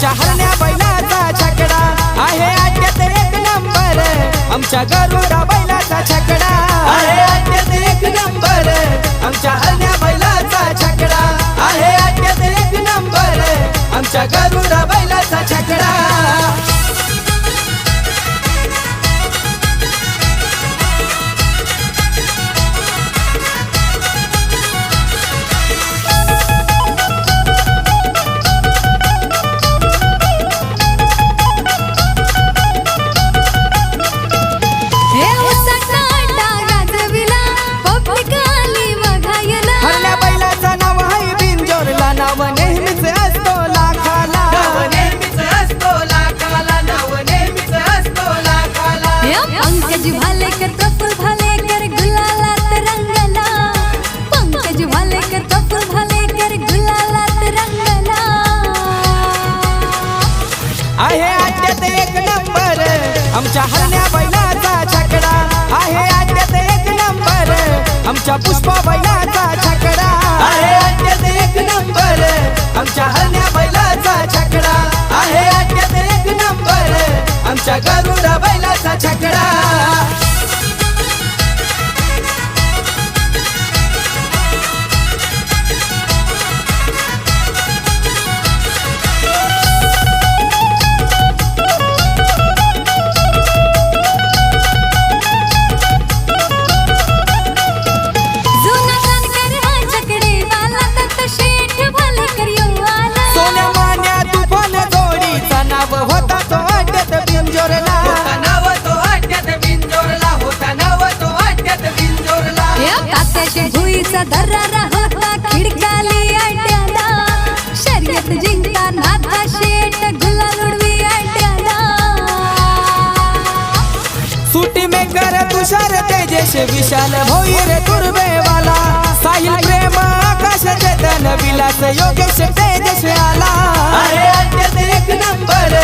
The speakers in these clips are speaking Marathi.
आमच्या हरण्या बैलाचा छकडा. आहे अड्ड्यात एक नंबर आमच्या गरुडा पंकज भालेकर प्रफुल भालेकर गुलालात रंगला. पंकज भालेकर प्रफुल भालेकर गुलालात रंगला. आहे अड्ड्यात एक नंबर. आमच्या हरण्या बैलाचा छकडा. आहे अड्ड्यात एक नंबर. आमच्या पुष्पा बैलाचा छकडा. आहे अड्ड्यात एक नंबर. आमच्या हरण्या आमच्या गरुडा बैलाचा भुईचा दर्रा होता खिडकाली अड्ड्याला शर्यत जिंकता नाथा शेठ गुलाल उडवी अड्ड्याला सुटी मेकर तुषार तेजस विशाल भोईर तुर्बेवाला साहिल प्रेम आकाश चेतन विलास योगेश तेजस आला आहे अड्ड्यात एक नंबर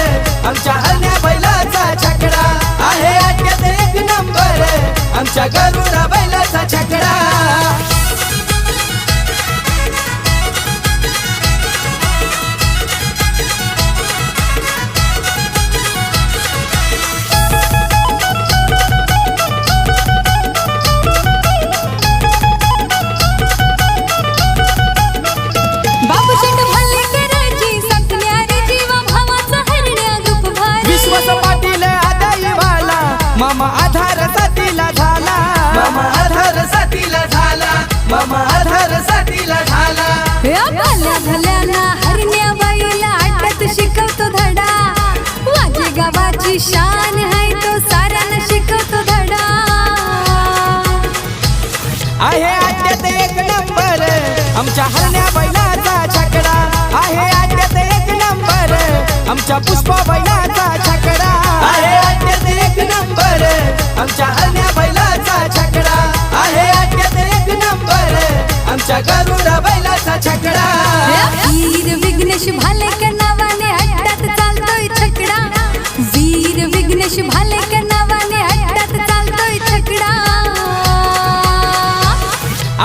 आधार साथीला झाला. मामा आधार साथीला झाला. मामा आधार साथीला झाला. या भल्या भल्याना हरण्या बाईला शिकवतो धडा. माझी गावाची शान आहे तो साऱ्यांना शिकवतो धडा. आहे एक नंबर. आमच्या हरण्या बैलाचा छकडा. आहे एक नंबर. आमच्या पुष्पा बैलाचा छकडा. आमच्या हरण्या बैलाचा छकडा. आहे अड्ड्यात एक नंबर आमच्या गरुडा बैलाचा छकडा. वीर विघ्नेश भालेकर नावाने अड्ड्यात चालतोय छकडा. वीर विघ्नेश भालेकर नावाने अड्ड्यात चालतोय छकडा.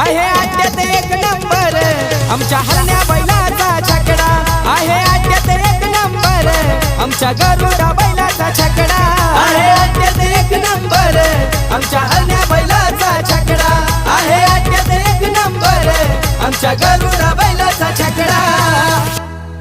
आहे अड्ड्यात एक नंबर आमच्या हरण्या बैलाचा छकडा. आहे अड्ड्यात एक नंबर आमच्या गरुडा